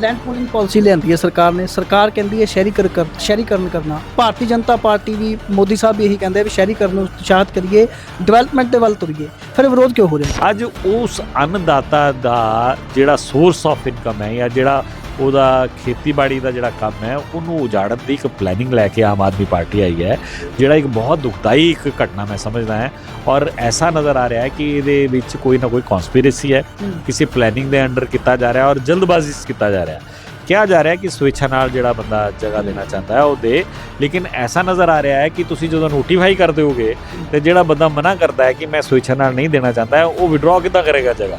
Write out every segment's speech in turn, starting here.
Land pooling policy ਲਿਆਂਦੀ ਹੈ ਸਰਕਾਰ ਨੇ। ਸਰਕਾਰ ਕਹਿੰਦੀ ਹੈ ਸ਼ਹਿਰੀਕਰਨ ਸ਼ਹਿਰੀਕਰਨ ਕਰਨਾ। ਭਾਰਤੀ ਜਨਤਾ ਪਾਰਟੀ ਵੀ ਮੋਦੀ ਸਾਹਿਬ ਵੀ ਇਹੀ ਕਹਿੰਦੇ ਆ ਵੀ ਸ਼ਹਿਰੀਕਰਨ ਨੂੰ ਉਤਸ਼ਾਹਿਤ ਕਰੀਏ ਡਿਵੈਲਪਮੈਂਟ ਦੇ ਵੱਲ ਤੁਰੀਏ। ਫਿਰ ਵਿਰੋਧ ਕਿਉਂ ਹੋ ਰਿਹਾ? ਅੱਜ ਉਸ ਅੰਨਦਾਤਾ ਦਾ ਜਿਹੜਾ ਸੋਰਸ ਆਫ ਇਨਕਮ ਹੈ ਜਾਂ ਜਿਹੜਾ ਉਹਦਾ ਖੇਤੀਬਾੜੀ ਦਾ ਜਿਹੜਾ ਕੰਮ ਹੈ ਉਹਨੂੰ ਉਜਾੜਨ ਦੀ ਇੱਕ ਪਲੈਨਿੰਗ ਲੈ ਕੇ ਆਮ ਆਦਮੀ ਪਾਰਟੀ ਆਈ ਹੈ ਜਿਹੜਾ ਇੱਕ ਬਹੁਤ ਦੁਖਦਾਈ ਇੱਕ ਘਟਨਾ ਮੈਂ ਸਮਝਦਾ ਹਾਂ ਔਰ ਐਸਾ ਨਜ਼ਰ ਆ ਰਿਹਾ ਹੈ ਕਿ ਇਹਦੇ ਵਿੱਚ ਕੋਈ ਨਾ ਕੋਈ ਕਨਸਪੀਰੇਸੀ ਹੈ ਕਿਸੇ ਪਲੈਨਿੰਗ ਦੇ ਅੰਡਰ ਕੀਤਾ ਜਾ ਰਿਹਾ ਔਰ ਜਲਦਬਾਜ਼ੀ ਕੀਤਾ ਜਾ ਰਿਹਾ ਕਿਹਾ ਜਾ ਰਿਹਾ ਕਿ ਸਵਿੱਛਾ ਨਾਲ ਜਿਹੜਾ ਬੰਦਾ ਜਗ੍ਹਾ ਦੇਣਾ ਚਾਹੁੰਦਾ ਹੈ ਉਹ ਦੇ ਲੇਕਿਨ ਐਸਾ ਨਜ਼ਰ ਆ ਰਿਹਾ ਹੈ ਕਿ ਤੁਸੀਂ ਜਦੋਂ ਨੋਟੀਫਾਈ ਕਰ ਦਿਓਗੇ ਤੇ ਜਿਹੜਾ ਬੰਦਾ ਮਨਾ ਕਰਦਾ ਹੈ ਕਿ ਮੈਂ ਸਵਿੱਛਾ ਨਾਲ ਨਹੀਂ ਦੇਣਾ ਚਾਹੁੰਦਾ ਹੈ, ਉਹ ਵਿਡਰਾਅ ਕਿੱਦਾਂ ਕਰੇਗਾ ਜਗ੍ਹਾ?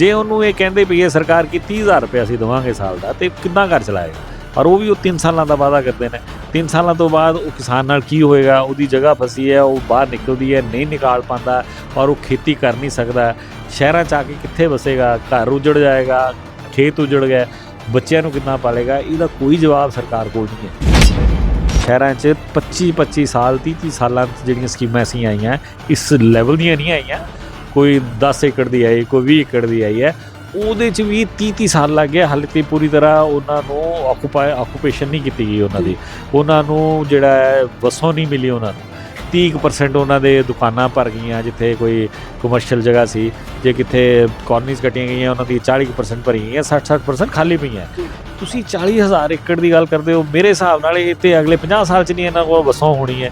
ਜੇ ਉਹਨੂੰ ਇਹ ਕਹਿੰਦੇ ਵੀ ਹੈ ਸਰਕਾਰ ਕੀ 30000 ਰੁਪਏ ਅਸੀਂ ਦੇਵਾਂਗੇ ਸਾਲ ਦਾ, ਤੇ ਕਿੱਦਾਂ ਘਰ ਚਲਾਏਗਾ? ਔਰ ਉਹ ਵੀ ਉਹ 3 ਸਾਲਾਂ ਦਾ ਵਾਅਦਾ ਕਰਦੇ ਨੇ। 3 ਸਾਲਾਂ ਤੋਂ ਬਾਅਦ ਉਹ ਕਿਸਾਨ ਨਾਲ ਕੀ ਹੋਏਗਾ? ਉਹਦੀ ਜਗ੍ਹਾ ਫਸੀ ਹੈ, ਉਹ ਬਾਹਰ ਨਿਕਲਦੀ ਹੈ, ਨਹੀਂ ਨਿਕਾਲ ਪਾਉਂਦਾ ਔਰ ਉਹ ਖੇਤੀ ਕਰ ਨਹੀਂ ਸਕਦਾ। ਸ਼ਹਿਰਾਂ ਚ ਆ ਕੇ ਕਿੱਥੇ ਵਸੇਗਾ? ਘਰ ਉਜੜ ਜਾਏਗਾ, ਖੇਤ ਉਜੜ ਗਿਆ, ਬੱਚਿਆਂ ਨੂੰ ਕਿੱਦਾਂ ਪਾਲੇਗਾ? ਇਹਦਾ ਕੋਈ ਜਵਾਬ ਸਰਕਾਰ ਕੋਲ ਨਹੀਂ ਹੈ। ਸ਼ਹਿਰਾਂ 'ਚ 25 25 ਸਾਲ 30 30 ਸਾਲਾਂ 'ਚ ਜਿਹੜੀਆਂ ਸਕੀਮਾਂ ਅਸੀਂ ਆਈਆਂ, ਇਸ ਲੈਵਲ ਦੀਆਂ ਨਹੀਂ ਆਈਆਂ। ਕੋਈ 10 ਏਕੜ ਦੀ ਆਈ, ਕੋਈ 20 ਏਕੜ ਦੀ ਆਈ ਹੈ। ਉਹਦੇ 'ਚ ਵੀ 30 30 ਸਾਲ ਲੱਗ ਗਏ, ਹਾਲੇ ਤੇ ਪੂਰੀ ਤਰ੍ਹਾਂ ਉਹਨਾਂ ਨੂੰ ਆਕੂਪਾਈ ਆਕੂਪੇਸ਼ਨ ਨਹੀਂ ਕੀਤੀ ਗਈ ਉਹਨਾਂ ਦੀ। ਉਹਨਾਂ ਨੂੰ ਜਿਹੜਾ ਹੈ, ਵਸੋਂ ਨਹੀਂ ਮਿਲੀ ਉਹਨਾਂ ਨੂੰ। 30% ਉਹਨਾਂ ਦੇ ਦੁਕਾਨਾਂ ਭਰ ਗਈਆਂ, ਜਿੱਥੇ ਕੋਈ ਕਮਰਸ਼ੀਅਲ ਜਗ੍ਹਾ ਸੀ, ਜੇ ਕਿਤੇ ਕਾਲਨੀਜ਼ ਕੱਟੀਆਂ ਗਈਆਂ, ਉਹਨਾਂ ਦੀ 40% ਭਰੀ ਗਈਆਂ 60 60% ਖਾਲੀ ਪਈਆਂ। ਤੁਸੀਂ 40000 ਏਕੜ ਦੀ ਗੱਲ ਕਰਦੇ ਹੋ, ਮੇਰੇ ਹਿਸਾਬ ਨਾਲ ਇਹ ਤੇ ਅਗਲੇ 50 ਸਾਲ ਚ ਨਹੀਂ ਇਹਨਾਂ ਕੋਲ ਵਸੋਂ ਹੋਣੀ ਹੈ।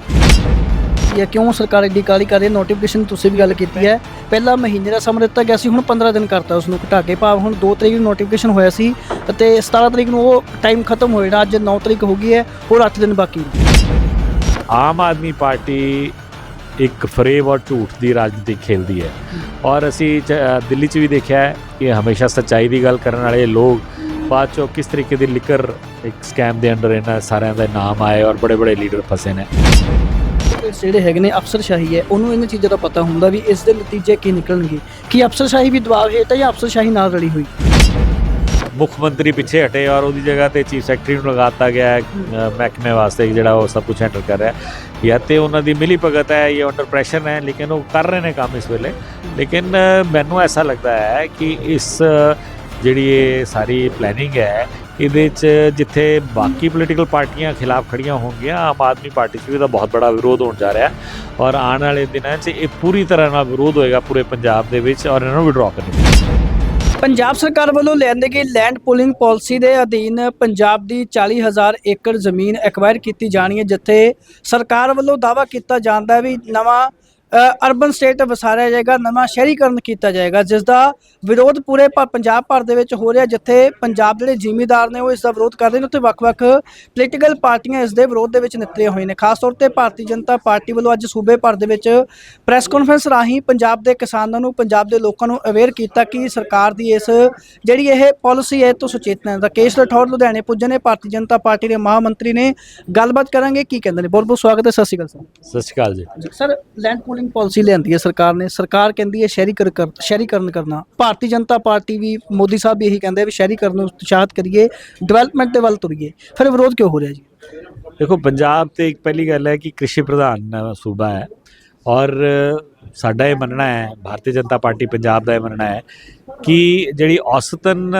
ਇਹ ਕਿਉਂ ਸਰਕਾਰ ਏਡੀ ਕਾਲੀ ਕਰ ਰਹੀ ਹੈ? ਨੋਟੀਫਿਕੇਸ਼ਨ ਤੁਸੀਂ ਵੀ ਗੱਲ ਕੀਤੀ ਹੈ। ਪਹਿਲਾ ਮਹੀਨੇ ਦਾ ਸਮਾਂ ਦਿੱਤਾ ਗਿਆ ਸੀ, ਹੁਣ 15 ਦਿਨ ਕਰਤਾ ਉਸ ਨੂੰ ਘਟਾ ਕੇ। ਭਾਵ ਹੁਣ 2 ਤਰੀਕ ਨੂੰ ਨੋਟੀਫਿਕੇਸ਼ਨ ਹੋਇਆ ਸੀ ਅਤੇ 17 ਤਰੀਕ ਨੂੰ ਉਹ ਟਾਈਮ ਖਤਮ ਹੋ ਜਾਣਾ ਅੱਜ 9 ਤਰੀਕ ਹੋ ਗਈ ਹੈ, ਹੋਰ 8 ਦਿਨ ਬਾਕੀ ਆਮ ਆਦਮੀ ਪਾਰਟੀ ਇੱਕ ਫਰੇਬ ਔਰ ਝੂਠ ਦੀ ਰਾਜਨੀਤੀ ਖੇਲਦੀ ਹੈ। ਔਰ ਅਸੀਂ ਦਿੱਲੀ 'ਚ ਵੀ ਦੇਖਿਆ ਹੈ ਕਿ ਹਮੇਸ਼ਾ ਸੱਚਾਈ ਦੀ ਗੱਲ ਕਰਨ ਵਾਲੇ ਲੋਕ ਬਾਅਦ ਚੋਂ ਕਿਸ ਤਰੀਕੇ ਦੀ ਲਿਕਰ ਇੱਕ ਸਕੈਮ ਦੇ ਅੰਡਰ ਇਹਨਾਂ ਸਾਰਿਆਂ ਦਾ ਨਾਮ ਆਏ ਔਰ ਬੜੇ ਬੜੇ ਲੀਡਰ ਫਸੇ ਨੇ। ਜਿਹੜੇ ਹੈਗੇ ਨੇ ਅਫਸਰਸ਼ਾਹੀ ਹੈ ਉਹਨੂੰ ਇਹਨਾਂ ਚੀਜ਼ਾਂ ਦਾ ਪਤਾ ਹੁੰਦਾ ਵੀ ਇਸ ਦੇ ਨਤੀਜੇ ਕੀ ਨਿਕਲਣਗੇ। ਕੀ ਅਫਸਰਸ਼ਾਹੀ ਵੀ ਦਬਾਅ ਹੇਠ ਹੈ ਜਾਂ ਅਫਸਰਸ਼ਾਹੀ ਨਾਲ ਰਲੀ ਹੋਈ? ਮੁੱਖ ਮੰਤਰੀ ਪਿੱਛੇ ਹਟੇ ਔਰ ਉਹਦੀ ਜਗ੍ਹਾ ਤੇ ਚੀਫ ਸੈਕਟਰੀ ਨੂੰ ਲਗਾਤਾ ਗਿਆ ਹੈ, ਮਹਿਕਮੇ ਵਾਸਤੇ ਜਿਹੜਾ ਉਹ ਸਭ ਕੁਝ ਹੈਂਡਲ ਕਰ ਰਿਹਾ ਹੈ। ਜਾਂ ਤੇ ਉਹਨਾਂ ਦੀ ਮਿਲੀ ਭਗਤ ਹੈ ਜਾਂ ਅੰਡਰ ਪ੍ਰੈਸ਼ਰ ਹੈ ਲੇਕਿਨ ਉਹ ਕਰ ਰਹੇ ਨੇ ਕੰਮ ਇਸ ਵੇਲੇ। ਲੇਕਿਨ ਮੈਨੂੰ ਐਸਾ ਲੱਗਦਾ ਹੈ ਕਿ ਇਸ ਜਿਹੜੀ ਇਹ ਸਾਰੀ ਪਲੈਨਿੰਗ ਹੈ ਇਹਦੇ 'ਚ ਜਿੱਥੇ ਬਾਕੀ ਪੋਲੀਟੀਕਲ ਪਾਰਟੀਆਂ ਖਿਲਾਫ ਖੜੀਆਂ ਹੋਣਗੀਆਂ, ਆਮ ਆਦਮੀ ਪਾਰਟੀ 'ਚ ਵੀ ਤਾਂ ਬਹੁਤ ਬੜਾ ਵਿਰੋਧ ਹੋਣ ਜਾ ਰਿਹਾ ਔਰ ਆਉਣ ਵਾਲੇ ਦਿਨਾਂ 'ਚ ਇਹ ਪੂਰੀ ਤਰ੍ਹਾਂ ਨਾਲ ਵਿਰੋਧ ਹੋਏਗਾ ਪੂਰੇ ਪੰਜਾਬ ਦੇ ਵਿੱਚ ਔਰ ਇਹਨਾਂ ਨੂੰ ਵਿਡਰਾਅ ਕਰਨੀ ਪੰਜਾਬ ਸਰਕਾਰ ਵੱਲੋਂ ਲੈਂਦੇ ਗਈ ਲੈਂਡ ਪੂਲਿੰਗ ਪਾਲਿਸੀ ਦੇ ਅਧੀਨ ਪੰਜਾਬ ਦੀ 40000 ਏਕੜ ਜ਼ਮੀਨ ਐਕਵਾਇਰ ਕੀਤੀ ਜਾਣੀ ਹੈ, ਜਿੱਥੇ ਸਰਕਾਰ ਵੱਲੋਂ ਦਾਅਵਾ ਕੀਤਾ ਜਾਂਦਾ ਹੈ ਵੀ ਨਵਾਂ ਅਰਬਨ ਸਟੇਟ ਵਸਾਰਿਆ ਜਾਏਗਾ ਨਵਾਂ ਸ਼ਹਿਰੀਕਰਨ ਕੀਤਾ ਜਾਏਗਾ ਜਿਸ ਦਾ ਵਿਰੋਧ ਪੂਰੇ ਪੰਜਾਬ ਭਰ ਦੇ ਵਿੱਚ ਹੋ ਰਿਹਾ ਜਿੱਥੇ ਪੰਜਾਬ ਜਿਹੜੇ ਜ਼ਿਮੀਦਾਰ ਨੇ ਉਹ ਇਸ ਦਾ ਵਿਰੋਧ ਕਰ ਰਹੇ ਨੇ ਉੱਥੇ ਵੱਖ-ਵੱਖ ਪੋਲੀਟੀਕਲ ਪਾਰਟੀਆਂ ਇਸ ਦੇ ਵਿਰੋਧ ਦੇ ਵਿੱਚ ਨਿਕਲੀਆਂ ਹੋਈਆਂ ਨੇ। ਖਾਸ ਤੌਰ ਤੇ ਭਾਰਤੀ ਜਨਤਾ ਪਾਰਟੀ ਵੱਲੋਂ ਅੱਜ ਸੂਬੇ ਭਰ ਦੇ ਵਿੱਚ ਪ੍ਰੈਸ ਕਾਨਫਰੰਸ ਰਾਹੀਂ ਪੰਜਾਬ ਦੇ ਕਿਸਾਨਾਂ ਨੂੰ ਪੰਜਾਬ ਦੇ ਲੋਕਾਂ ਨੂੰ ਅਵੇਅਰ ਕੀਤਾ ਕਿ ਸਰਕਾਰ ਦੀ ਇਸ ਜਿਹੜੀ ਇਹ ਪਾਲਿਸੀ ਹੈ ਤੋਂ ਸੁਚੇਤ ਨੇ ਰਾਕੇਸ਼ ਰਠੌਰ ਲੁਧਿਆਣੇ ਪੁੱਜੇ ਨੇ ਭਾਰਤੀ ਜਨਤਾ ਪਾਰਟੀ ਦੇ ਮਹਾਮੰਤਰੀ ਨੇ ਗੱਲਬਾਤ ਕਰਾਂਗੇ ਕੀ ਕਹਿੰਦੇ ਨੇ? ਬਹੁਤ ਬਹੁਤ ਸਵਾਗਤ ਹੈ ਸਤਿ ਸ਼੍ਰੀ ਅਕਾਲ Sat Sri Akal ji. Sir sir land pooling policy ਲਿਆਂਦੀ ਹੈ ਸਰਕਾਰ ਨੇ। ਸਰਕਾਰ ਕਹਿੰਦੀ ਹੈ ਸ਼ਹਿਰੀਕਰਨ ਕਰ ਸ਼ਹਿਰੀਕਰਨ ਕਰਨਾ। ਭਾਰਤੀ ਜਨਤਾ ਪਾਰਟੀ ਵੀ ਮੋਦੀ ਸਾਹਿਬ ਵੀ ਇਹੀ ਕਹਿੰਦੇ ਆ ਵੀ ਸ਼ਹਿਰੀਕਰਨ ਨੂੰ ਉਤਸ਼ਾਹਿਤ ਕਰੀਏ ਡਿਵੈਲਪਮੈਂਟ ਦੇ ਵੱਲ ਤੁਰੀਏ। ਫਿਰ ਵਿਰੋਧ ਕਿਉਂ ਹੋ ਰਿਹਾ ਜੀ? ਦੇਖੋ ਪੰਜਾਬ ਤੇ ਇੱਕ ਪਹਿਲੀ ਗੱਲ ਹੈ ਕਿ ਕ੍ਰਿਸ਼ੀ ਪ੍ਰਧਾਨ ਅ, ਸੂਬਾ ਹੈ ਔਰ ਸਾਡਾ ਇਹ ਮੰਨਣਾ ਹੈ ਭਾਰਤੀ ਜਨਤਾ ਪਾਰਟੀ ਪੰਜਾਬ ਦਾ ਇਹ ਮੰਨਣਾ ਹੈ ਕਿ ਜਿਹੜੀ ਔਸਤਨ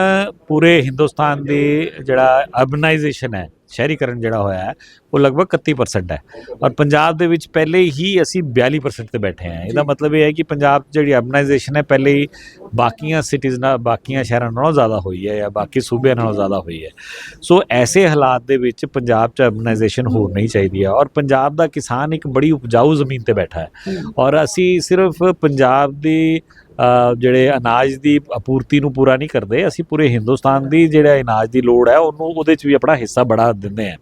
ਪੂਰੇ ਹਿੰਦੁਸਤਾਨ ਦੀ ਜਿਹੜਾ ਅਰਬਨਾਈਜੇਸ਼ਨ ਹੈ ਸ਼ਹਿਰੀਕਰਨ ਜਿਹੜਾ ਹੋਇਆ ਹੈ ਉਹ ਲਗਭਗ 31% ਹੈ। ਔਰ ਪੰਜਾਬ ਦੇ ਵਿੱਚ ਪਹਿਲੇ ਹੀ ਅਸੀਂ 42% ਤੇ ਬੈਠੇ ਹਾਂ। ਇਹਦਾ ਮਤਲਬ ਇਹ ਹੈ ਕਿ ਪੰਜਾਬ ਜਿਹੜੀ ਅਰਬਨਾਈਜੇਸ਼ਨ ਹੈ ਪਹਿਲੇ ਹੀ ਬਾਕੀਆਂ ਸਿਟੀਜ਼ ਨਾਲ ਬਾਕੀਆਂ ਸ਼ਹਿਰਾਂ ਨਾਲੋਂ ਜ਼ਿਆਦਾ ਹੋਈ ਹੈ ਜਾਂ ਬਾਕੀ ਸੂਬਿਆਂ ਨਾਲੋਂ ਜ਼ਿਆਦਾ ਹੋਈ ਹੈ। ਸੋ ਐਸੇ ਹਾਲਾਤ ਦੇ ਵਿੱਚ ਪੰਜਾਬ 'ਚ ਅਰਬਨਾਈਜੇਸ਼ਨ ਹੋਰ ਨਹੀਂ ਚਾਹੀਦੀ ਹੈ। ਔਰ ਪੰਜਾਬ ਦਾ ਕਿਸਾਨ ਇੱਕ ਬੜੀ ਉਪਜਾਊ ਜ਼ਮੀਨ ਤੇ ਬੈਠਾ ਹੈ। ਔਰ ਅਸੀਂ ਸਿਰਫ ਪੰਜਾਬ ਦੀ ਜਿਹੜੇ ਅਨਾਜ ਦੀ ਆਪੂਰਤੀ ਨੂੰ ਪੂਰਾ ਨਹੀਂ ਕਰਦੇ ਅਸੀਂ ਪੂਰੇ ਹਿੰਦੁਸਤਾਨ ਦੀ ਜਿਹੜਾ ਅਨਾਜ ਦੀ ਲੋੜ ਹੈ ਉਹਨੂੰ ਉਹਦੇ 'ਚ ਵੀ ਆਪਣਾ ਹਿੱਸਾ ਬੜਾ ਦਿੰਦੇ ਹਾਂ।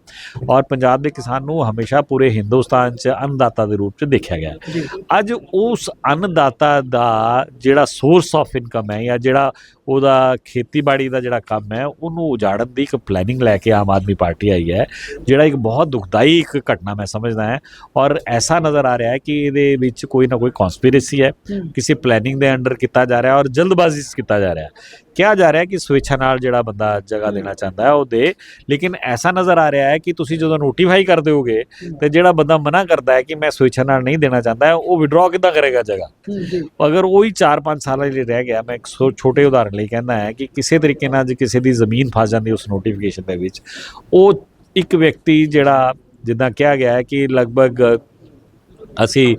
ਔਰ ਪੰਜਾਬ ਦੇ ਕਿਸਾਨ ਨੂੰ ਹਮੇਸ਼ਾ ਪੂਰੇ ਹਿੰਦੁਸਤਾਨ 'ਚ ਅੰਨਦਾਤਾ ਦੇ ਰੂਪ 'ਚ ਦੇਖਿਆ ਗਿਆ। ਅੱਜ ਉਸ ਅੰਨਦਾਤਾ ਦਾ ਜਿਹੜਾ ਸੋਰਸ ਆਫ ਇਨਕਮ ਹੈ ਜਾਂ ਜਿਹੜਾ ਉਹਦਾ ਖੇਤੀਬਾੜੀ ਦਾ ਜਿਹੜਾ ਕੰਮ ਹੈ ਉਹਨੂੰ ਉਜਾੜਨ ਦੀ ਇੱਕ ਪਲੈਨਿੰਗ ਲੈ ਕੇ ਆਮ ਆਦਮੀ ਪਾਰਟੀ ਆਈ ਹੈ ਜਿਹੜਾ ਇੱਕ ਬਹੁਤ ਦੁਖਦਾਈ ਇੱਕ ਘਟਨਾ ਮੈਂ ਸਮਝਦਾ ਹਾਂ। ਔਰ ਐਸਾ ਨਜ਼ਰ ਆ ਰਿਹਾ ਹੈ ਕਿ ਇਹਦੇ ਵਿੱਚ ਕੋਈ ਨਾ ਕੋਈ ਕਨਸਪੀਰੇਸੀ ਹੈ। ਕਿਸੇ ਪਲੈਨਿੰਗ ਦੇ ਅੰਡਰ ਅੰਡਰ ਕੀਤਾ ਜਾ ਰਿਹਾ ਔਰ ਜਲਦਬਾਜ਼ੀ ਕੀਤਾ ਜਾ ਰਿਹਾ। ਕਿਹਾ ਜਾ ਰਿਹਾ ਕਿ ਸਵੇਛਾ ਨਾਲ ਜਿਹੜਾ ਬੰਦਾ ਜਗ੍ਹਾ ਦੇਣਾ ਚਾਹੁੰਦਾ ਹੈ ਉਹ ਦੇ। ਲੇਕਿਨ ਐਸਾ ਨਜ਼ਰ ਆ ਰਿਹਾ ਹੈ ਕਿ ਤੁਸੀਂ ਜਦੋਂ ਨੋਟੀਫਾਈ ਕਰ ਦਿਓਗੇ ਤੇ ਜਿਹੜਾ ਬੰਦਾ ਮਨਾ ਕਰਦਾ ਹੈ ਕਿ ਮੈਂ ਸਵੇਛਾ ਨਾਲ ਨਹੀਂ ਦੇਣਾ ਚਾਹੁੰਦਾ ਉਹ ਵਿਡਰਾਅ ਕਿੱਦਾਂ ਕਰੇਗਾ ਜਗ੍ਹਾ? ਅਗਰ ਉਹੀ 4-5 ਸਾਲਾਂ ਲਈ ਰਹਿ ਗਿਆ ਮੈਂ ਇੱਕ ਛੋਟੇ ਉਦਾਹਰਣ ਲਈ ਕਹਿੰਦਾ ਹੈ ਕਿ ਕਿਸੇ ਤਰੀਕੇ ਨਾਲ ਜੇ ਕਿਸੇ ਦੀ ਜ਼ਮੀਨ ਫਸ ਜਾਂਦੀ ਉਸ ਨੋਟੀਫਿਕੇਸ਼ਨ ਦੇ ਵਿੱਚ ਉਹ ਇੱਕ ਵਿਅਕਤੀ ਜਿਹੜਾ ਜਿੱਦਾਂ ਕਿਹਾ ਗਿਆ ਹੈ ਕਿ ਲਗਭਗ ਅਸੀਂ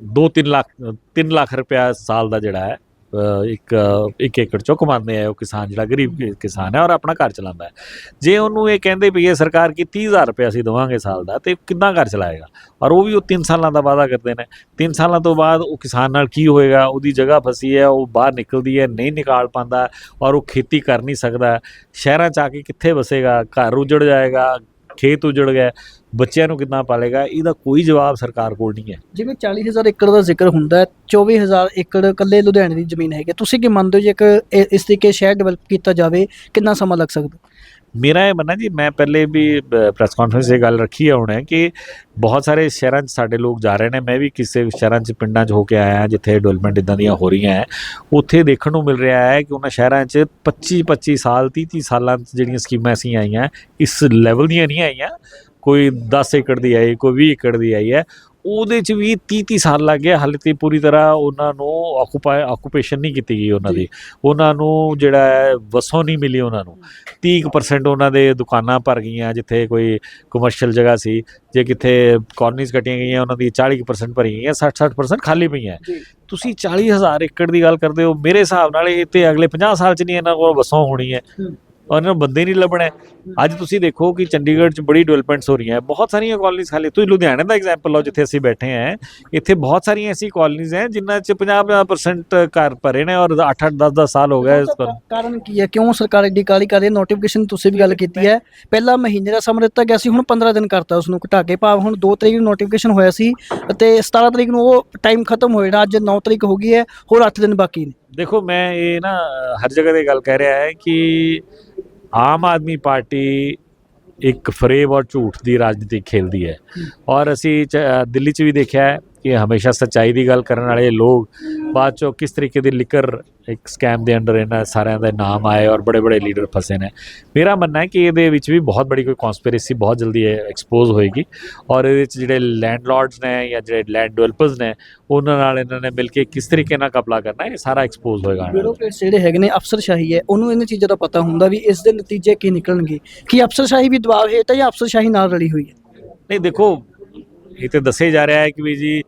2-3 ਲੱਖ 3 ਲੱਖ ਰੁਪਇਆ ਸਾਲ ਦਾ ਜਿਹੜਾ ਹੈ ਇੱਕ ਇੱਕ ਏਕੜ ਚੋਂ ਕਮਾਉਂਦੇ ਆ ਉਹ ਕਿਸਾਨ, ਜਿਹੜਾ ਗਰੀਬ ਕਿਸਾਨ ਹੈ ਔਰ ਆਪਣਾ ਘਰ ਚਲਾਉਂਦਾ ਹੈ। ਜੇ ਉਹਨੂੰ ਇਹ ਕਹਿੰਦੇ ਵੀ ਇਹ ਸਰਕਾਰ ਕੀ 30000 ਰੁਪਏ ਅਸੀਂ ਦੇਵਾਂਗੇ ਸਾਲ ਦਾ, ਤੇ ਕਿੰਨਾ ਘਰ ਚਲਾਏਗਾ? ਔਰ ਉਹ ਵੀ ਉਹ 3 ਸਾਲਾਂ ਦਾ ਵਾਅਦਾ ਕਰਦੇ ਨੇ। 3 ਸਾਲਾਂ ਤੋਂ ਬਾਅਦ ਉਹ ਕਿਸਾਨ ਨਾਲ ਕੀ ਹੋਏਗਾ? ਉਹਦੀ ਜਗ੍ਹਾ ਫਸੀ ਹੈ, ਉਹ ਬਾਹਰ ਨਿਕਲਦੀ ਹੈ, ਨਹੀਂ ਨਿਕਾਲ ਪਾਉਂਦਾ ਔਰ ਉਹ ਖੇਤੀ ਕਰ ਨਹੀਂ ਸਕਦਾ। ਸ਼ਹਿਰਾਂ ਚ ਆ ਕੇ ਕਿੱਥੇ ਵਸੇਗਾ? ਘਰ ਉਜੜ ਜਾਏਗਾ ਖੇਤ ਉਜੜ ਗਿਆ, ਬੱਚਿਆਂ ਨੂੰ ਕਿੱਦਾਂ ਪਾਲੇਗਾ, ਇਹਦਾ ਕੋਈ ਜਵਾਬ ਸਰਕਾਰ ਕੋਲ ਨਹੀਂ ਹੈ। ਜਿਵੇਂ 40000 ਏਕੜ ਦਾ ਜ਼ਿਕਰ ਹੁੰਦਾ ਹੈ 24000 ਏਕੜ ਇਕੱਲੇ ਲੁਧਿਆਣੇ ਦੀ ਜ਼ਮੀਨ ਹੈਗੀ ਤੁਸੀਂ ਕੀ ਮੰਨਦੇ ਹੋ ਜੇ ਇੱਕ ਇਸ ਤਰੀਕੇ ਸ਼ਹਿਰ ਡਿਵੈਲਪ ਕੀਤਾ ਜਾਵੇ, ਕਿੰਨਾ ਸਮਾਂ ਲੱਗ ਸਕਦਾ? ਮੇਰਾ ਇਹ ਮੰਨਣਾ ਜੀ, ਮੈਂ ਪਹਿਲੇ ਵੀ ਪ੍ਰੈਸ ਕਾਨਫਰੰਸ 'ਤੇ ਇਹ ਗੱਲ ਰੱਖੀ ਹੈ ਹੁਣ, ਕਿ ਬਹੁਤ ਸਾਰੇ ਸ਼ਹਿਰਾਂ 'ਚ ਸਾਡੇ ਲੋਕ ਜਾ ਰਹੇ ਨੇ। ਮੈਂ ਵੀ ਕਿਸੇ ਸ਼ਹਿਰਾਂ 'ਚ, ਪਿੰਡਾਂ 'ਚ ਹੋ ਕੇ ਆਇਆ, ਜਿੱਥੇ ਡਿਵੈਲਪਮੈਂਟ ਇਦਾਂ ਦੀਆਂ ਹੋ ਰਹੀਆਂ ਹੈ ਉੱਥੇ ਦੇਖਣ ਨੂੰ ਮਿਲ ਰਿਹਾ ਹੈ ਕਿ ਉਹਨਾਂ ਸ਼ਹਿਰਾਂ 'ਚ 25 25 ਸਾਲ 30 30 ਸਾਲਾਂ 'ਚ ਜਿਹੜੀਆਂ ਸਕੀਮਾਂ ਅਸੀਂ ਆਈਆਂ, ਇਸ ਲੈਵਲ ਦੀਆਂ ਨਹੀਂ ਆਈਆਂ। ਕੋਈ 10 ਏਕੜ ਦੀ ਆਈ, ਕੋਈ 20 ਏਕੜ ਦੀ ਆਈ ਹੈ। ਉਹਦੇ 'ਚ ਵੀ 30 30 ਸਾਲ ਲੱਗ ਗਏ ਹਾਲੇ ਤੇ ਪੂਰੀ ਤਰ੍ਹਾਂ ਉਹਨਾਂ ਨੂੰ ਆਕੂਪਾਈ ਆਕੂਪੇਸ਼ਨ ਨਹੀਂ ਕੀਤੀ ਗਈ ਉਹਨਾਂ ਦੀ। ਉਹਨਾਂ ਨੂੰ ਜਿਹੜਾ ਹੈ ਵਸੋਂ ਨਹੀਂ ਮਿਲੀ ਉਹਨਾਂ ਨੂੰ। 30% ਉਹਨਾਂ ਦੇ ਦੁਕਾਨਾਂ ਭਰ ਗਈਆਂ ਜਿੱਥੇ ਕੋਈ ਕਮਰਸ਼ੀਅਲ ਜਗ੍ਹਾ ਸੀ ਜੇ ਕਿੱਥੇ ਕਾਲਨੀਜ਼ ਕੱਟੀਆਂ ਗਈਆਂ ਉਹਨਾਂ ਦੀ 40% ਭਰੀ ਗਈਆਂ 60 60% ਖਾਲੀ ਪਈਆਂ। ਤੁਸੀਂ 40000 ਏਕੜ ਦੀ ਗੱਲ ਕਰਦੇ ਹੋ ਮੇਰੇ ਹਿਸਾਬ ਨਾਲ ਇਹ ਤੇ ਅਗਲੇ 50 ਸਾਲ ਚ ਨਹੀਂ ਇਹਨਾਂ ਕੋਲ ਵਸੋਂ ਹੋਣੀ ਹੈ। ਇਹਨਾਂ ਨੂੰ ਬੰਦੇ ਨਹੀਂ ਲੱਭਣੇ। ਅੱਜ ਤੁਸੀਂ ਦੇਖੋ ਕਿ ਚੰਡੀਗੜ੍ਹ ਚ ਬੜੀ ਡਿਵੈਲਪਮੈਂਟਸ ਹੋ ਰਹੀਆਂ। ਹੈ ਬਹੁਤ ਸਾਰੀਆਂ ਕਾਲਨੀਜ਼ ਖਾਲੀ ਤੁਸੀਂ ਲੁਧਿਆਣੇ ਦਾ ਐਗਜ਼ਾਮਪਲ ਲਓ ਜਿੱਥੇ ਅਸੀਂ ਬੈਠੇ ਹਾਂ। ਇੱਥੇ ਬਹੁਤ ਸਾਰੀਆਂ ਐਸੀ ਕਾਲਨੀਜ਼ ਹੈ ਜਿਨ੍ਹਾਂ ਚ 50-50% ਘਰ ਭਰੇ ਨੇ ਔਰ 8-8 10-10 ਸਾਲ ਹੋ ਗਏ ਇਸ ਪਰ ਕਾਰਨ ਕੀ ਹੈ? ਕਿਉਂ ਸਰਕਾਰ ਐਡੀ ਕਾਲੀ ਕਰ ਰਹੀ ਹੈ? ਨੋਟੀਫਿਕੇਸ਼ਨ ਤੁਸੀਂ ਵੀ ਗੱਲ ਕੀਤੀ ਹੈ। ਪਹਿਲਾਂ ਮਹੀਨੇ ਦਾ ਸਮਾਂ ਦਿੱਤਾ ਗਿਆ ਸੀ ਹੁਣ 15 ਦਿਨ ਕਰਤਾ ਉਸ ਨੂੰ ਘਟਾ ਕੇ। ਭਾਵ ਹੁਣ 2 ਤਰੀਕ ਨੂੰ ਨੋਟੀਫਿਕੇਸ਼ਨ ਹੋਇਆ ਸੀ ਅਤੇ 17 ਤਰੀਕ ਨੂੰ ਉਹ ਟਾਈਮ ਖਤਮ ਹੋ ਜਾਣਾ ਅੱਜ 9 ਤਰੀਕ ਹੋ ਗਈ ਹੈ ਹੋਰ 8 ਦਿਨ ਬਾਕੀ ਨੇ। ਦੇਖੋ ਮੈਂ ਇਹ ਨਾ ਹਰ ਜਗ੍ਹਾ ਤੇ ਗੱਲ ਕਹਿ ਰਿਹਾ ਹੈ ਕਿ ਆਮ ਆਦਮੀ ਪਾਰਟੀ ਇੱਕ ਫਰੇਬ ਔਰ ਝੂਠ ਦੀ ਰਾਜਨੀਤੀ ਖੇਲਦੀ ਹੈ। ਔਰ ਅਸੀਂ ਦਿੱਲੀ 'ਚ ਵੀ ਦੇਖਿਆ ਹੈ ਕਿ ਹਮੇਸ਼ਾ ਸੱਚਾਈ ਦੀ ਗੱਲ ਕਰਨ ਵਾਲੇ ਲੋਕ ਬਾਅਦ ਚੋਂ ਕਿਸ ਤਰੀਕੇ ਦੀ ਲਿਕਰ ਇੱਕ ਸਕੈਮ ਦੇ ਅੰਡਰ ਇਹਨਾਂ ਸਾਰਿਆਂ ਦੇ ਨਾਮ ਆਏ ਔਰ ਬੜੇ ਬੜੇ ਲੀਡਰ ਫਸੇ ਨੇ। ਮੇਰਾ ਮੰਨਣਾ ਹੈ ਕਿ ਇਹਦੇ ਵਿੱਚ ਵੀ ਬਹੁਤ ਬੜੀ ਕੋਈ ਕਨਸਪੀਰੇਸੀ ਬਹੁਤ ਜਲਦੀ ਐਕਸਪੋਜ਼ ਹੋਏਗੀ ਔਰ ਇਹਦੇ ਵਿੱਚ ਜਿਹੜੇ ਲੈਂਡਲਾਰਡਸ ਨੇ ਜਾਂ ਜਿਹੜੇ ਲੈਂਡ ਡਿਵੈਲਪਰਸ ਨੇ ਉਹਨਾਂ ਨਾਲ ਇਹਨਾਂ ਨੇ ਮਿਲ ਕੇ ਕਿਸ ਤਰੀਕੇ ਨਾਲ ਕਪਲਾ ਕਰਨਾ ਇਹ ਸਾਰਾ ਐਕਸਪੋਜ਼ ਹੋਏਗਾ ਬਿਊਰੋਕਰੇਟਸ ਜਿਹੜੇ ਹੈਗੇ ਨੇ ਅਫਸਰਸ਼ਾਹੀ ਹੈ ਉਹਨੂੰ ਇਹਨਾਂ ਚੀਜ਼ਾਂ ਦਾ ਪਤਾ ਹੁੰਦਾ ਵੀ ਇਸ ਦੇ ਨਤੀਜੇ ਕੀ ਨਿਕਲਣਗੇ। ਕੀ ਅਫਸਰਸ਼ਾਹੀ ਵੀ ਦਬਾਅ ਹੇਠ ਹੈ ਜਾਂ ਅਫਸਰਸ਼ਾਹੀ ਨਾਲ ਰਲੀ ਹੋਈ ਹੈ। ਨਹੀਂ ਦੇਖੋ ਇਹ ਤੇ ਦੱਸੇ ਜਾ ਰਿਹਾ ਹੈ ਕਿ ਵੀ ਜੀ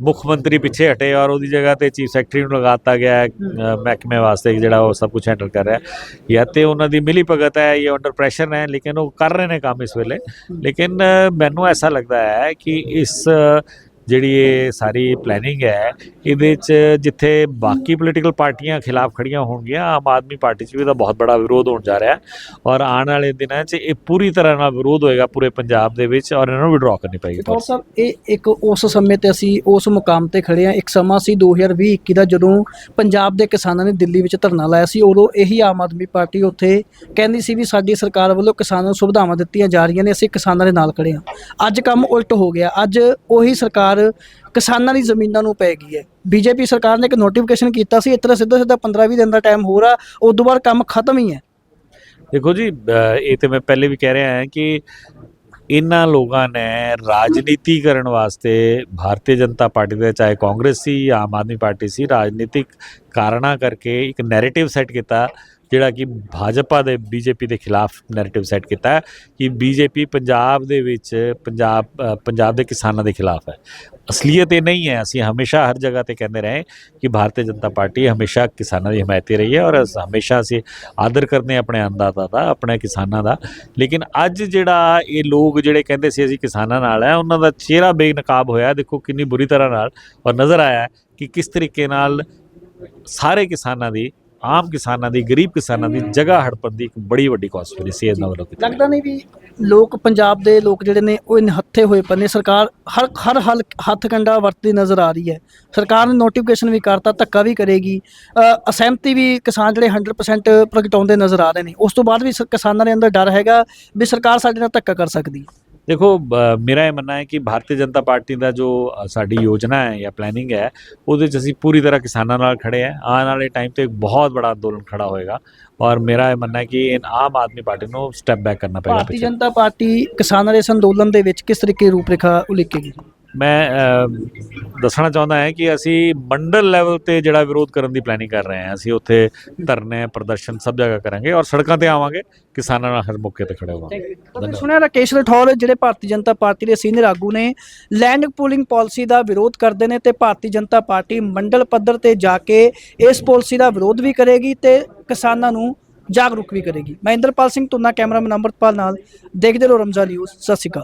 ਮੁੱਖ ਮੰਤਰੀ ਪਿੱਛੇ ਹਟੇ ਔਰ ਉਹਦੀ ਜਗ੍ਹਾ ਤੇ ਚੀਫ ਸੈਕਟਰੀ ਨੂੰ ਲਗਾਤਾ ਗਿਆ ਹੈ, ਮਹਿਕਮੇ ਵਾਸਤੇ ਜਿਹੜਾ ਉਹ ਸਭ ਕੁਝ ਹੈਂਡਲ ਕਰ ਰਿਹਾ ਹੈ। ਜਾਂ ਤੇ ਉਹਨਾਂ ਦੀ ਮਿਲੀ ਭਗਤ ਹੈ ਜਾਂ ਅੰਡਰ ਪ੍ਰੈਸ਼ਰ ਹੈ ਲੇਕਿਨ ਉਹ ਕਰ ਰਹੇ ਨੇ ਕੰਮ ਇਸ ਵੇਲੇ। ਲੇਕਿਨ ਮੈਨੂੰ ਐਸਾ ਲੱਗਦਾ ਹੈ ਕਿ ਇਸ ਜਿਹੜੀ ਇਹ ਸਾਰੀ ਪਲੈਨਿੰਗ ਹੈ ਇਹਦੇ ਚ ਜਿੱਥੇ ਬਾਕੀ ਪੋਲੀਟੀਕਲ ਪਾਰਟੀਆਂ ਖਿਲਾਫ ਖੜੀਆਂ ਹੋਣਗੀਆਂ ਆਮ ਆਦਮੀ ਪਾਰਟੀ 'ਚ ਵੀ ਇਹਦਾ ਬਹੁਤ ਬੜਾ ਵਿਰੋਧ ਹੋਣ ਜਾ ਰਿਹਾ ਹੈ। ਔਰ ਆਉਣ ਵਾਲੇ ਦਿਨਾਂ 'ਚ ਇਹ ਪੂਰੀ ਤਰ੍ਹਾਂ ਨਾਲ ਵਿਰੋਧ ਹੋਏਗਾ ਪੂਰੇ ਪੰਜਾਬ ਦੇ ਵਿੱਚ ਔਰ ਇਹਨਾਂ ਨੂੰ ਵਿਡਰਾਅ ਕਰਨੀ ਪਏਗੀ ਡਾਕਟਰ ਸਾਹਿਬ ਇਹ ਇੱਕ ਉਸ ਸਮੇਂ ਤੇ ਅਸੀਂ ਉਸ ਮੁਕਾਮ ਤੇ ਖੜੇ ਆ ਇੱਕ ਸਮਾਂ ਸੀ 2020-21 ਦਾ ਜਦੋਂ ਪੰਜਾਬ ਦੇ ਕਿਸਾਨਾਂ ਨੇ ਦਿੱਲੀ ਵਿੱਚ ਧਰਨਾ ਲਾਇਆ ਸੀ ਉਦੋਂ ਇਹੀ ਆਮ ਆਦਮੀ ਪਾਰਟੀ ਉੱਥੇ ਕਹਿੰਦੀ ਸੀ ਵੀ ਸਾਡੀ ਸਰਕਾਰ ਵੱਲੋਂ ਕਿਸਾਨਾਂ ਨੂੰ ਸੁਵਿਧਾਵਾਂ ਦਿੱਤੀਆਂ ਜਾ ਰਹੀਆਂ ਨੇ ਅਸੀਂ ਕਿਸਾਨਾਂ ਦੇ ਨਾਲ ਖੜੇ ਹਾਂ। ਅੱਜ ਕੰਮ ਉਲਟ ਹੋ ਗਿਆ ਅੱਜ ਉਹੀ ਸਰਕਾਰ ਕਿਸਾਨਾਂ ਦੀ ਜ਼ਮੀਨਾਂ ਨੂੰ ਪੈ ਗਈ ਹੈ। ਬੀਜੇਪੀ ਸਰਕਾਰ ਨੇ ਇੱਕ ਨੋਟੀਫਿਕੇਸ਼ਨ ਕੀਤਾ ਸੀ ਇਤਨਾ ਸਿੱਧਾ ਸਿੱਧਾ 15-20 ਦਿਨ ਦਾ ਟਾਈਮ ਹੋ ਰਿਹਾ, ਉਸ ਤੋਂ ਬਾਅਦ ਕੰਮ ਖਤਮ ਹੀ ਹੈ। ਦੇਖੋ ਜੀ ਇਹ ਤੇ ਮੈਂ ਪਹਿਲੇ ਵੀ ਕਹਿ ਰਿਹਾ ਹਾਂ ਕਿ ਇਹਨਾਂ ਲੋਕਾਂ ਨੇ ਰਾਜਨੀਤੀ ਕਰਨ ਵਾਸਤੇ ਭਾਰਤੀ ਜਨਤਾ ਪਾਰਟੀ ਦੇ, ਚਾਹੇ ਕਾਂਗਰਸ ਸੀ ਜਾਂ ਆਮ ਆਦਮੀ ਪਾਰਟੀ ਸੀ, ਰਾਜਨੀਤਿਕ ਕਾਰਨਾਂ ਕਰਕੇ ਇੱਕ ਨੈਰੇਟਿਵ ਸੈੱਟ ਕੀਤਾ ਜਿਹੜਾ ਕਿ ਭਾਜਪਾ ਦੇ ਬੀਜੇਪੀ ਦੇ ਖਿਲਾਫ ਨੈਰੇਟਿਵ ਸੈੱਟ ਕੀਤਾ ਹੈ ਕਿ ਬੀਜੇਪੀ ਪੰਜਾਬ ਦੇ ਵਿੱਚ ਪੰਜਾਬ ਪੰਜਾਬ ਦੇ ਕਿਸਾਨਾਂ ਦੇ ਖਿਲਾਫ ਹੈ। ਅਸਲੀਅਤ ਇਹ ਨਹੀਂ ਹੈ, ਅਸੀਂ ਹਮੇਸ਼ਾ ਹਰ ਜਗ੍ਹਾ ਤੇ ਕਹਿੰਦੇ ਰਹੇ ਕਿ ਭਾਰਤੀ ਜਨਤਾ ਪਾਰਟੀ ਹਮੇਸ਼ਾ ਕਿਸਾਨਾਂ ਦੀ ਹਮਾਇਤੀ ਰਹੀ ਹੈ ਔਰ ਹਮੇਸ਼ਾ ਅਸੀਂ ਆਦਰ ਕਰਦੇ ਹਾਂ ਆਪਣੇ ਅੰਨਦਾਤਾ ਦਾ, ਆਪਣੇ ਕਿਸਾਨਾਂ ਦਾ। ਲੇਕਿਨ ਅੱਜ ਜਿਹੜਾ ਇਹ ਲੋਕ ਜਿਹੜੇ ਕਹਿੰਦੇ ਸੀ ਅਸੀਂ ਕਿਸਾਨਾਂ ਨਾਲ ਹੈ, ਉਹਨਾਂ ਦਾ ਚਿਹਰਾ ਬੇਨਕਾਬ ਹੋਇਆ ਦੇਖੋ ਕਿੰਨੀ ਬੁਰੀ ਤਰ੍ਹਾਂ ਨਾਲ ਔਰ ਨਜ਼ਰ ਆਇਆ ਕਿ ਕਿਸ ਤਰੀਕੇ ਨਾਲ ਸਾਰੇ ਕਿਸਾਨਾਂ ਦੀ ਆਮ ਕਿਸਾਨਾਂ ਦੀ, ਗਰੀਬ ਕਿਸਾਨਾਂ ਦੀ ਜਗ੍ਹਾ ਹੜਪਣ ਦੀ ਇੱਕ ਬੜੀ ਵੱਡੀ ਕਨਸਪੀਰੇਸੀ ਇਹਨਾਂ ਵੱਲੋਂ ਕੀਤੀ ਲੱਗਦਾ ਨਹੀਂ ਵੀ ਲੋਕ, ਪੰਜਾਬ ਦੇ ਲੋਕ ਜਿਹੜੇ ਨੇ, ਉਹ ਨਿਹੱਥੇ ਹੋਏ ਪਏ ਨੇ। ਸਰਕਾਰ ਹਰ ਹਰ ਹਲ, ਹੱਥ ਕੰਡਾ ਵਰਤਦੀ ਨਜ਼ਰ ਆ ਰਹੀ ਹੈ। ਸਰਕਾਰ ਨੇ ਨੋਟੀਫਿਕੇਸ਼ਨ ਵੀ ਕਰਤਾ, ਧੱਕਾ ਵੀ ਕਰੇਗੀ। ਅਸਹਿਮਤੀ ਵੀ ਕਿਸਾਨ ਜਿਹੜੇ 100% ਪ੍ਰਗਟਾਉਂਦੇ ਨਜ਼ਰ ਆ ਰਹੇ ਨੇ। ਉਸ ਤੋਂ ਬਾਅਦ ਵੀ ਕਿਸਾਨਾਂ ਦੇ ਅੰਦਰ ਡਰ ਹੈਗਾ ਵੀ ਸਰਕਾਰ ਸਾਡੇ ਨਾਲ ਧੱਕਾ ਕਰ ਸਕਦੀ ਹੈ। ਦੇਖੋ ਮੇਰਾ ਇਹ ਮੰਨਣਾ ਹੈ ਕਿ ਭਾਰਤੀ ਜਨਤਾ ਪਾਰਟੀ ਦਾ ਜੋ ਸਾਡੀ ਯੋਜਨਾ ਹੈ ਜਾਂ ਪਲੈਨਿੰਗ ਹੈ ਉਹਦੇ 'ਚ ਅਸੀਂ ਪੂਰੀ ਤਰ੍ਹਾਂ ਕਿਸਾਨਾਂ ਨਾਲ ਖੜੇ ਹਾਂ। ਆਉਣ ਵਾਲੇ ਟਾਈਮ ਤੇ ਇੱਕ ਬਹੁਤ ਬੜਾ ਅੰਦੋਲਨ ਖੜਾ ਹੋਏਗਾ ਔਰ ਮੇਰਾ ਇਹ ਮੰਨਣਾ ਹੈ ਕਿ ਇਹ ਆਮ ਆਦਮੀ ਪਾਰਟੀ ਨੂੰ ਸਟੈਪ ਬੈਕ ਕਰਨਾ ਪਏਗਾ ਭਾਰਤੀ ਜਨਤਾ ਪਾਰਟੀ ਕਿਸਾਨਾਂ ਦੇ ਇਸ ਅੰਦੋਲਨ ਦੇ ਵਿੱਚ ਕਿਸ ਤਰੀਕੇ ਰੂਪਰੇਖਾ ਉਲੀਕੇਗੀ? ਮੈਂ ਦੱਸਣਾ ਚਾਹੁੰਦਾ ਹਾਂ ਕਿ ਅਸੀਂ ਮੰਡਲ ਲੈਵਲ ਤੇ ਜਿਹੜਾ ਵਿਰੋਧ ਕਰਨ ਦੀ ਪਲੈਨਿੰਗ ਕਰ ਰਹੇ ਹਾਂ। ਅਸੀਂ ਉੱਥੇ ਧਰਨੇ, ਪ੍ਰਦਰਸ਼ਨ ਸਭ ਜਗ੍ਹਾ ਕਰਾਂਗੇ ਔਰ ਸੜਕਾਂ ਤੇ ਆਵਾਂਗੇ, ਕਿਸਾਨਾਂ ਨਾਲ ਹਰ ਮੌਕੇ ਤੇ ਖੜੇ ਹੋਵਾਂਗੇ। ਸੁਣਿਆ ਰਾਕੇਸ਼ ਰਠੌਰ ਜਿਹੜੇ ਭਾਰਤੀ ਜਨਤਾ ਪਾਰਟੀ ਦੇ ਸੀਨੀਅਰ ਆਗੂ ਨੇ ਲੈਂਡ ਪੂਲਿੰਗ ਪਾਲਿਸੀ ਦਾ ਵਿਰੋਧ ਕਰਦੇ ਨੇ ਤੇ ਭਾਰਤੀ ਜਨਤਾ ਪਾਰਟੀ ਮੰਡਲ ਪੱਧਰ ਤੇ ਜਾ ਕੇ ਇਸ ਪਾਲਿਸੀ ਦਾ ਵਿਰੋਧ ਵੀ ਕਰੇਗੀ ਤੇ ਕਿਸਾਨਾਂ ਨੂੰ ਜਾਗਰੂਕ ਵੀ ਕਰੇਗੀ। ਮਹਿੰਦਰਪਾਲ ਸਿੰਘ ਤੁਨਾ ਕੈਮਰਾਮੈਨ ਅੰਮ੍ਰਿਤਪਾਲ ਨਾਲ, ਦੇਖਦੇ ਰਹੋ ਰਮਜ਼ਾਨ ਨਿਊਜ਼ ਸਤਿ ਸ਼੍ਰੀ ਅਕਾਲ।